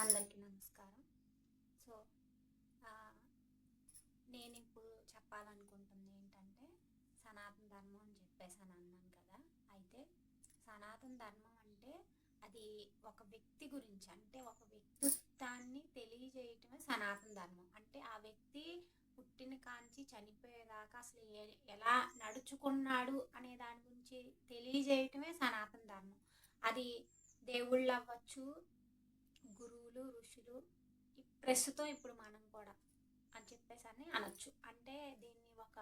అందరికీ నమస్కారం. సో నేను ఇప్పుడు చెప్పాలనుకుంటుంది ఏంటంటే సనాతన ధర్మం అని చెప్పేసి అన్నాను కదా. అయితే సనాతన ధర్మం అంటే అది ఒక వ్యక్తి గురించి అంటే ఒక వ్యక్తిత్వాన్ని తెలియజేయటమే సనాతన ధర్మం. అంటే ఆ వ్యక్తి పుట్టిన కాంచి చనిపోయేదాకా అసలు ఏ- ఎలా నడుచుకున్నాడు అనే దాని గురించి తెలియజేయటమే సనాతన ధర్మం. అది దేవుళ్ళు అవ్వచ్చు గురువులు ఋషులు ప్రస్తుతం ఇప్పుడు మనం కూడా అని చెప్పేసి అని అనొచ్చు. అంటే దీన్ని ఒక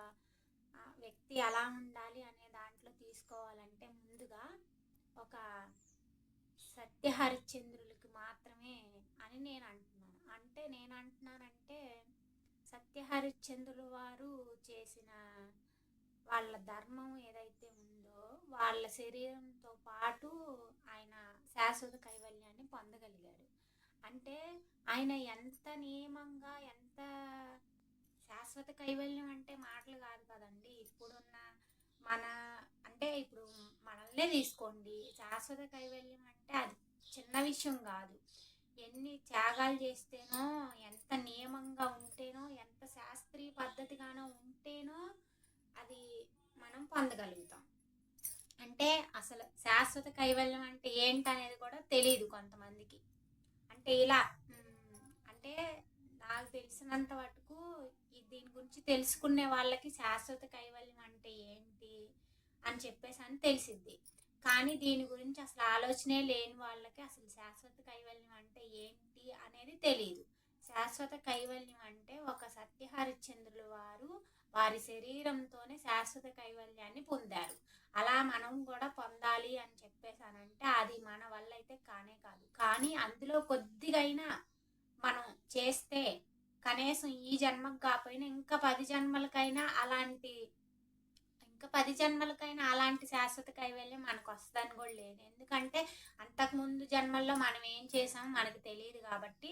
వ్యక్తి ఎలా ఉండాలి అనే దాంట్లో తీసుకోవాలంటే ముందుగా ఒక సత్య హరిశ్చంద్రులకి మాత్రమే అని నేను అంటున్నాను. అంటే నేను అంటున్నానంటే సత్య హరిశ్చంద్రులు వారు చేసిన వాళ్ళ ధర్మం ఏదైతే ఉందో వాళ్ళ శరీరంతో పాటు ఆయన శాశ్వత కైవల్యాన్ని పొందగలిగాడు అంటే ఆయన ఎంత నియమంగా ఎంత శాశ్వత కైవల్యం అంటే మాటలు కాదు కదండి. ఇప్పుడున్న మన అంటే ఇప్పుడు మనల్నే తీసుకోండి. శాశ్వత కైవల్యం అంటే అది చిన్న విషయం కాదు. ఎన్ని త్యాగాలు చేస్తేనో ఎంత నియమంగా ఉంటేనో ఎంత శాస్త్రీయ పద్ధతిగానో ఉంటేనో అది మనం పొందగలుగుతాం. అంటే అసలు శాశ్వత కైవల్యం అంటే ఏంటనేది కూడా తెలియదు కొంతమందికి. ఇలా అంటే నాకు తెలిసినంత మటుకు ఈ దీని గురించి తెలుసుకునే వాళ్ళకి శాశ్వత కైవల్యం అంటే ఏంటి అని చెప్పేసి అని తెలిసిద్ది. కానీ దీని గురించి అసలు ఆలోచనే లేని వాళ్ళకి అసలు శాశ్వత కైవల్యం అంటే ఏంటి అనేది తెలియదు శాశ్వత కైవల్యం అంటే ఒక సత్యహరిశ్చంద్రులు వారు వారి శరీరంతోనే శాశ్వత కైవల్యాన్ని పొందారు. అలా మనం కూడా పొందాలి అని చెప్పేసానంటే అది మన వల్ల అయితే కానే కాదు. కానీ అందులో కొద్దిగైనా మనం చేస్తే కనీసం ఈ జన్మకు కాకపోయినా ఇంకా పది జన్మలకైనా అలాంటి ఇంకా పది జన్మలకైనా అలాంటి శాశ్వత కైవల్యం మనకు వస్తుందని కూడా లేదు. ఎందుకంటే అంతకుముందు జన్మల్లో మనం ఏం చేసామో మనకు తెలియదు కాబట్టి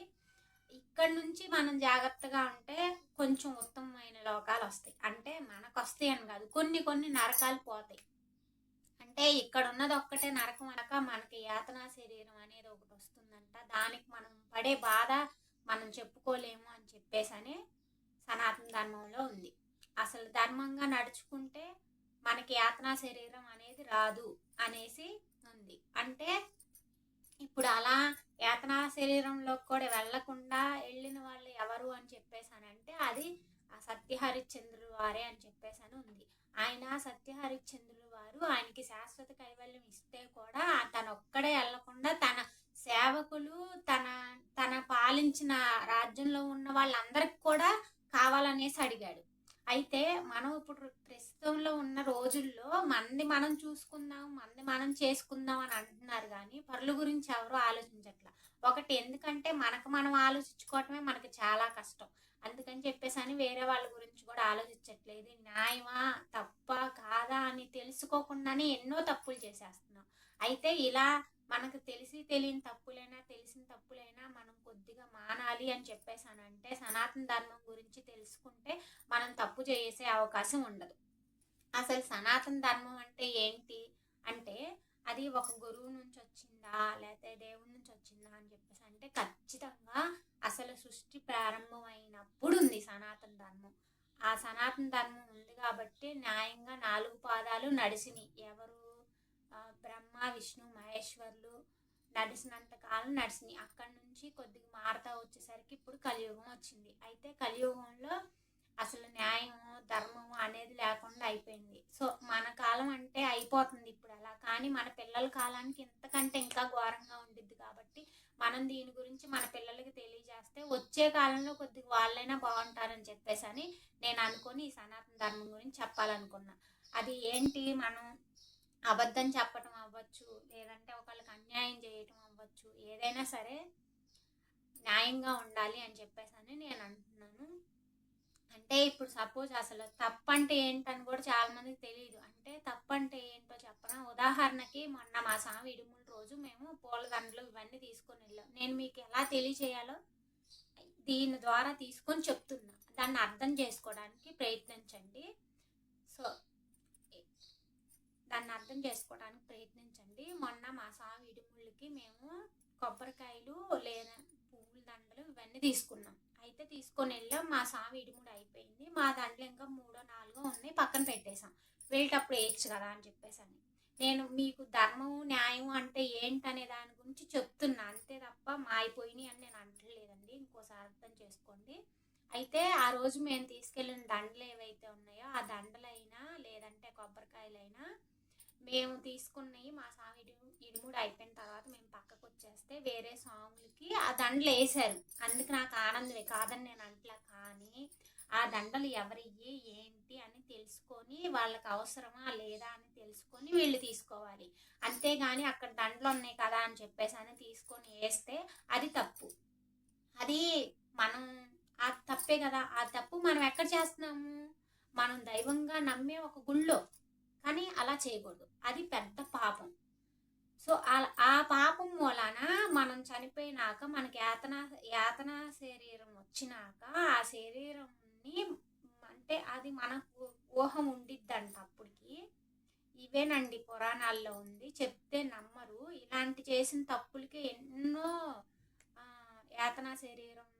ఇక్కడ నుంచి మనం జాగ్రత్తగా ఉంటే కొంచెం ఉత్తమమైన లోకాలు వస్తాయి. అంటే మనకు వస్తాయి అని కాదు కొన్ని కొన్ని నరకాలు పోతాయి. అంటే ఇక్కడ ఉన్నది ఒక్కటే నరకం అనక మనకి యాతనా శరీరం అనేది ఒకటి వస్తుందంట. దానికి మనం పడే బాధ మనం చెప్పుకోలేము అని చెప్పేసి అని సనాతన ధర్మంలో ఉంది. అసలు ధర్మంగా నడుచుకుంటే మనకి యాతనా శరీరం అనేది రాదు అనేసి ఉంది. అంటే ఇప్పుడు అలా యాతనా శరీరంలోకి కూడా వెళ్ళకుండా వెళ్ళిన వాళ్ళు ఎవరు అని చెప్పేసానంటే అది ఆ వారే అని చెప్పేసి అని ఉంది. ఆయన సత్యహరిశ్చంద్రుల వారు ఆయనకి శాశ్వత కైవల్యం ఇస్తే కూడా తన ఒక్కడే వెళ్ళకుండా తన సేవకులు తన తన పాలించిన రాజ్యంలో ఉన్న వాళ్ళందరికి కూడా కావాలనేసి అడిగాడు. అయితే మనం ఇప్పుడు ప్రస్తుతంలో ఉన్న రోజుల్లో మంది మనం చూసుకుందాం మంది మనం చేసుకుందాం అని అంటున్నారు కానీ పనుల గురించి ఎవరు ఆలోచించట్ల. ఒకటి ఎందుకంటే మనకు మనం ఆలోచించుకోవటమే మనకి చాలా కష్టం. అందుకని చెప్పేసి అని వేరే వాళ్ళ గురించి కూడా ఆలోచించట్లేదు. న్యాయమా? తప్ప? కాదా? అని తెలుసుకోకుండానే ఎన్నో తప్పులు చేసేస్తున్నాం. అయితే ఇలా మనకు తెలిసి తెలియని తప్పులైనా తెలిసి కొద్దిగా మానాలి అని చెప్పేసానంటే సనాతన ధర్మం గురించి తెలుసుకుంటే మనం తప్పు చేసే అవకాశం ఉండదు. అసలు సనాతన ధర్మం అంటే ఏంటి? అంటే అది ఒక గురువు నుంచి వచ్చిందా? లేకపోతే దేవుడి నుంచి వచ్చిందా అని చెప్పేసి అంటే ఖచ్చితంగా అసలు సృష్టి ప్రారంభమైనప్పుడు ఉంది సనాతన ధర్మం. ఆ సనాతన ధర్మం ఉంది కాబట్టి న్యాయంగా నాలుగు పాదాలు నడిచినాయి ఎవరు? బ్రహ్మ విష్ణు మహేశ్వర్లు నడిచినంత కాలం నడిచినాయి అక్కడి నుంచి కొద్దిగా మారుతా వచ్చేసరికి ఇప్పుడు కలియుగం వచ్చింది. అయితే కలియుగంలో అసలు న్యాయము ధర్మము అనేది లేకుండా అయిపోయింది. సో మన కాలం అంటే అయిపోతుంది ఇప్పుడు అలా. కానీ మన పిల్లల కాలానికి ఇంతకంటే ఇంకా ఘోరంగా ఉండిద్ది కాబట్టి మనం దీని గురించి మన పిల్లలకి తెలియజేస్తే వచ్చే కాలంలో కొద్దిగా వాళ్ళైనా బాగుంటారని చెప్పేసి అని నేను అనుకొని ఈ సనాతన ధర్మం గురించి చెప్పాలనుకున్నా. అది ఏంటి మనం అబద్ధం చెప్పటం అవ్వచ్చు లేదంటే ఒకళ్ళకి అన్యాయం చేయటం అవ్వచ్చు ఏదైనా సరే న్యాయంగా ఉండాలి అని చెప్పేసి అని నేను అంటున్నాను. అంటే ఇప్పుడు సపోజ్ అసలు తప్పు అంటే ఏంటని కూడా చాలామందికి తెలియదు అంటే తప్పంటే ఏంటో చెప్పడం ఉదాహరణకి మొన్న మా స్వామి ఇడుముల రోజు మేము పూలదండలు ఇవన్నీ తీసుకొని వెళ్ళాం. నేను మీకు ఎలా తెలియచేయాలో దీని ద్వారా తీసుకొని చెప్తున్నా. దాన్ని అర్థం చేసుకోవడానికి ప్రయత్నించండి. సో దాన్ని అర్థం చేసుకోవడానికి ప్రయత్నించండి. మొన్న మా స్వామి ఇడుములకి మేము కొబ్బరికాయలు లేదా పువ్వుల దండలు ఇవన్నీ తీసుకున్నాం. అయితే తీసుకొని వెళ్ళాం. మా స్వామి ఇడుముడు అయిపోయింది. మా దాంట్లో ఇంకా మూడో నాలుగో ఉన్నాయి. పక్కన పెట్టేశాం. వెళ్ళేటప్పుడు వేయచ్చు కదా అని చెప్పేసి అని. నేను మీకు ధర్మం న్యాయం అంటే ఏంటనే దాని గురించి చెప్తున్నా. అంతే తప్ప మాయిపోయినాయి అని నేను అంటలేదండి. ఇంకోసారి అర్థం చేసుకోండి. అయితే ఆ రోజు మేము తీసుకెళ్ళిన దండలు ఏవైతే ఉన్నాయో ఆ దండలు మేము తీసుకున్నవి మా సాంగ్ ఇడి ఇడిముడు అయిపోయిన తర్వాత మేము పక్కకు వచ్చేస్తే వేరే సాంగ్లకి ఆ దండలు వేశారు. అందుకు నాకు ఆనందమే. కాదని నేను అంటలా కానీ ఆ దండలు ఎవరివి ఏంటి అని తెలుసుకొని వాళ్ళకి అవసరమా లేదా అని తెలుసుకొని వీళ్ళు తీసుకోవాలి. అంతేగాని అక్కడ దండలు ఉన్నాయి కదా అని చెప్పేసి అని తీసుకొని వేస్తే అది తప్పు. అది మనం ఆ తప్పే కదా. ఆ తప్పు మనం ఎక్కడ చేస్తున్నాము? మనం దైవంగా నమ్మే ఒక గుళ్ళో. కానీ అలా చేయకూడదు. అది పెద్ద పాపం. సో ఆ- ఆ పాపం మూలాన మనం చనిపోయినాక మనకి యాతన యాతన శరీరం వచ్చినాక ఆ శరీరంని అంటే అది మనకు ఊహం ఉండిద్దంట అప్పటికి. ఇవేనండి పురాణాల్లో ఉంది. చెప్తే నమ్మరు. ఇలాంటి చేసిన తప్పులకి ఎన్నో యాతన శరీరం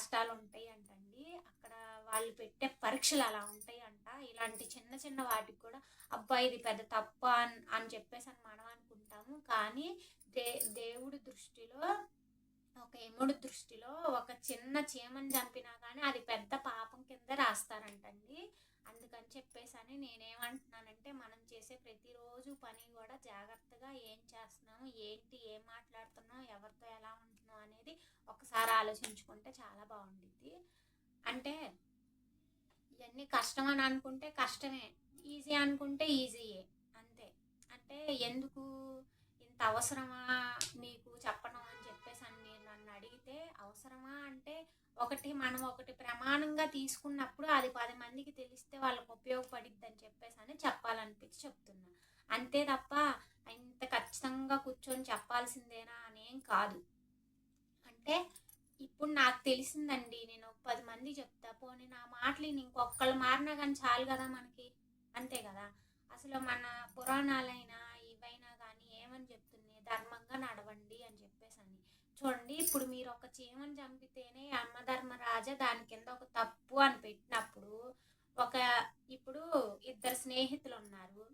కష్టాలు ఉంటాయి అంటండి. అక్కడ వాళ్ళు పెట్టే పరీక్షలు అలా ఉంటాయి అంట ఇలాంటి చిన్న చిన్న వాటికి కూడా అబ్బా ఇది పెద్ద తప్ప అని అని చెప్పేసి అని మనం అనుకుంటాము. కానీ దే దేవుడి దృష్టిలో ఒక యముడి దృష్టిలో ఒక చిన్న చీమని చంపినా కానీ అది పెద్ద పాపం కింద రాస్తారంటండి. అందుకని చెప్పేసి అని నేనేమంటున్నానంటే మనం చేసే ప్రతిరోజు పని కూడా జాగ్రత్తగా ఏం చేస్తున్నాము ఏంటి ఏం మాట్లాడుతున్నాం ఎవరితో ఎలా ఉంటున్నాం అనేది ఒకసారి ఆలోచించుకుంటే చాలా బాగుండిద్ది. అంటే ఇవన్నీ కష్టం అని అనుకుంటే కష్టమే ఈజీ అనుకుంటే ఈజీయే అంతే. అంటే ఎందుకు ఇంత అవసరమా నీకు చెప్పడం అని చెప్పేసి అని మీరు నన్ను అడిగితే అవసరమా అంటే ఒకటి మనం ఒకటి ప్రమాణంగా తీసుకున్నప్పుడు అది పది మందికి తెలిస్తే వాళ్ళకు ఉపయోగపడిద్ది అని చెప్పేసి అని చెప్పాలనిపించి చెప్తున్నా. అంతే తప్ప ఇంత ఖచ్చితంగా కూర్చొని చెప్పాల్సిందేనా అనేం కాదు. అంటే ఇప్పుడు నాకు తెలిసిందండి నేను పది మంది చెప్తా పోనీ నా మాటలు ఇంకొకళ్ళు మారినా కానీ చాలు కదా మనకి. అంతే కదా. అసలు మన పురాణాలైనా ఇవైనా కానీ ఏమని చెప్తున్నాయి? ధర్మంగా నడవండి అని చెప్పేసి అని. చూడండి ఇప్పుడు మీరు ఒక చీమను చంపితేనే అమ్మధర్మరాజ దాని కింద ఒక తప్పు అని పెట్టినప్పుడు ఒక ఇప్పుడు ఇద్దరు స్నేహితులు ఉన్నారు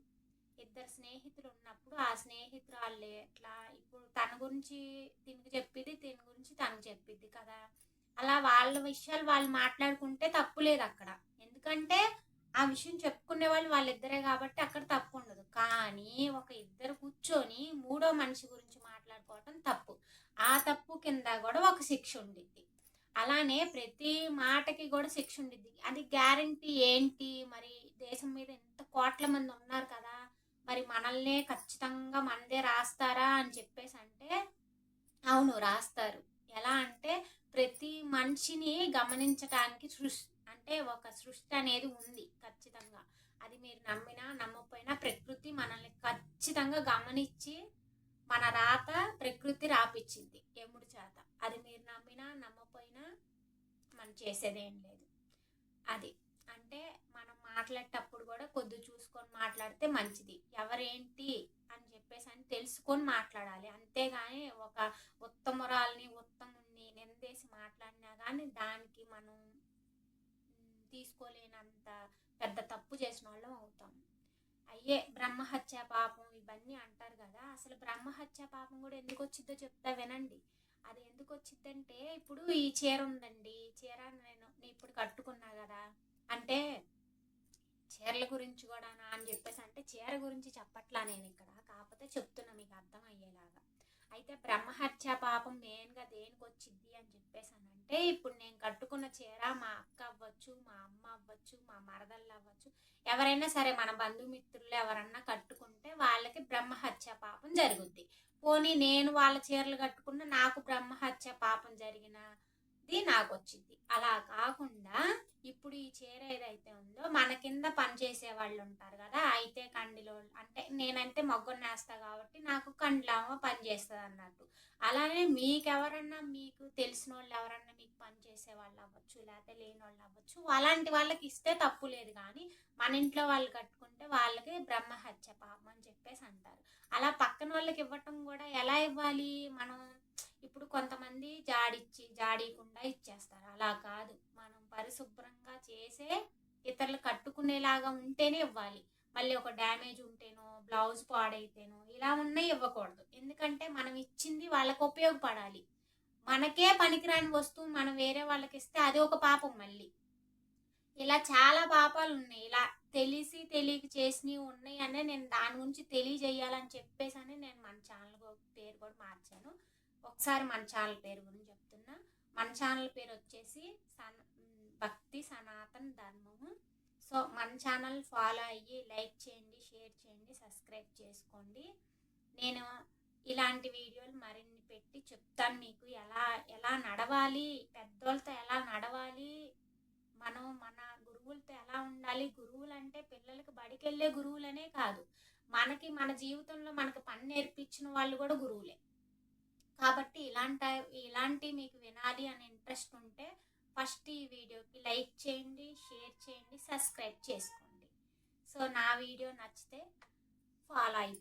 ఇద్దరు స్నేహితులు ఉన్నప్పుడు ఆ స్నేహితురాళ్ళు ఎట్లా ఇప్పుడు తన గురించి దీనికి చెప్పిద్ది దీని గురించి తనకు చెప్పిద్ది కదా. అలా వాళ్ళ విషయాలు వాళ్ళు మాట్లాడుకుంటే తప్పు లేదు అక్కడ. ఎందుకంటే ఆ విషయం చెప్పుకునే వాళ్ళు వాళ్ళిద్దరే కాబట్టి అక్కడ తప్పు ఉండదు. కానీ ఒక ఇద్దరు కూర్చొని మూడో మనిషి గురించి మాట్లాడుకోవటం తప్పు. ఆ తప్పు కింద కూడా ఒక శిక్ష ఉండిద్ది. అలానే ప్రతి మాటకి కూడా శిక్ష ఉండిద్ది. అది గ్యారంటీ ఏంటి? మరి దేశం మీద ఎంత కోట్ల మంది ఉన్నారు కదా మరి మనల్నే ఖచ్చితంగా మనదే రాస్తారా అని చెప్పేసి అంటే అవును రాస్తారు. ఎలా అంటే ప్రతి మనిషిని గమనించటానికి సృష్టి అంటే ఒక సృష్టి అనేది ఉంది ఖచ్చితంగా. అది మీరు నమ్మినా నమ్మకపోయినా ప్రకృతి మనల్ని ఖచ్చితంగా గమనించి మన రాత ప్రకృతి రాపిచ్చింది. యముడి చేత. అది మీరు నమ్మినా నమ్మపోయినా మనం చేసేదేం లేదు. అది. అంటే మనం మాట్లాడేటప్పుడు కూడా కొద్ది చూసుకొని మాట్లాడితే మంచిది. ఎవరేంటి అని చెప్పేసి అని తెలుసుకొని మాట్లాడాలి. అంతేగాని ఒక ఉత్తమురాల్ని ఉత్తముని నిందేసి మాట్లాడినా కానీ దానికి మనం తీసుకోలేనంత పెద్ద తప్పు చేసిన వాళ్ళం అవుతాం. అయ్యే బ్రహ్మహత్య పాపం ఇవన్నీ అంటారు కదా. అసలు బ్రహ్మహత్య పాపం కూడా ఎందుకు వచ్చిందో చెప్తా వినండి. అది ఎందుకు వచ్చిందంటే ఇప్పుడు ఈ చీర ఉందండి. చీర నేను నేను ఇప్పుడు కట్టుకున్నా కదా. అంటే చీరల గురించి కూడా అని చెప్పేసి అంటే చీర గురించి చెప్పట్లా నేను ఇక్కడ. కాకపోతే చెప్తున్నా మీకు అర్థం అయ్యేలాగా అయితే బ్రహ్మహత్య పాపం మెయిన్గా దేనికి వచ్చింది అని చెప్పేసాను అంటే ఇప్పుడు నేను కట్టుకున్న చీర మా అక్క అవ్వచ్చు మా అమ్మ అవ్వచ్చు మా మరదళ్ళు అవ్వచ్చు ఎవరైనా సరే మన బంధుమిత్రులు ఎవరన్నా కట్టుకుంటే వాళ్ళకి బ్రహ్మహత్య పాపం జరుగుద్ది. పోనీ నేను వాళ్ళ చీరలు కట్టుకున్న నాకు బ్రహ్మహత్య పాపం జరిగినది నాకు వచ్చింది అలా కాకుండా ఇప్పుడు ఈ చీర ఏదైతే ఉందో మన కింద పనిచేసే వాళ్ళు ఉంటారు కదా అయితే కండిలో అంటే నేనంటే మొగ్గను నేస్తా కాబట్టి నాకు కండ్లామ పని చేస్తుంది అన్నట్టు. అలానే మీకు ఎవరన్నా మీకు తెలిసిన వాళ్ళు ఎవరన్నా మీకు పని చేసే వాళ్ళు అవ్వచ్చు లేకపోతే లేని వాళ్ళు అవ్వచ్చు అలాంటి వాళ్ళకి ఇస్తే తప్పు లేదు కానీ మన ఇంట్లో వాళ్ళు కట్టుకుంటే వాళ్ళకి బ్రహ్మహత్య పాపం అని చెప్పేసి అంటారు. అలా పక్కన వాళ్ళకి ఇవ్వటం కూడా ఎలా ఇవ్వాలి? మనం ఇప్పుడు కొంతమంది జాడిచ్చి జాడీకుండా ఇచ్చేస్తారు. అలా కాదు. మనం పరిశుభ్రంగా చేసే ఇతరులు కట్టుకునేలాగా ఉంటేనే ఇవ్వాలి. మళ్ళీ ఒక డ్యామేజ్ ఉంటేనో బ్లౌజ్ పాడైతేనో ఇలా ఉన్నాయి ఇవ్వకూడదు. ఎందుకంటే మనం ఇచ్చింది వాళ్ళకి ఉపయోగపడాలి. మనకే పనికిరాని వస్తువు మనం వేరే వాళ్ళకి ఇస్తే అది ఒక పాపం మళ్ళీ. ఇలా చాలా పాపాలు ఉన్నాయి. ఇలా తెలిసి తెలియక చేసినవి ఉన్నాయి అనే నేను దాని గురించి తెలియజేయాలని చెప్పేసి అని నేను మన ఛానల్ పేరు కూడా మార్చాను. ఒకసారి మన ఛానల్ పేరు గురించి చెప్తున్నా. మన ఛానల్ పేరు వచ్చేసి సన భక్తి సనాతన ధర్మము. సో మన ఛానల్ ఫాలో అయ్యి లైక్ చేయండి షేర్ చేయండి సబ్స్క్రైబ్ చేసుకోండి. నేను ఇలాంటి వీడియోలు మరిన్ని పెట్టి చెప్తాను మీకు ఎలా ఎలా నడవాలి పెద్దోళ్ళతో ఎలా నడవాలి మనం మన గురువులతో ఎలా ఉండాలి. గురువులు అంటే పిల్లలకి బడికెళ్ళే గురువులనే కాదు. మనకి మన జీవితంలో మనకు పని నేర్పించిన వాళ్ళు కూడా గురువులే. కాబట్టి ఇలాంటి ఇలాంటి మీకు వినాలి అనే ఇంట్రెస్ట్ ఉంటే ఫస్ట్ ఈ వీడియోకి లైక్ చేయండి షేర్ చేయండి సబ్స్క్రైబ్ చేసుకోండి. సో నా వీడియో నచ్చితే ఫాలో అయిపోండి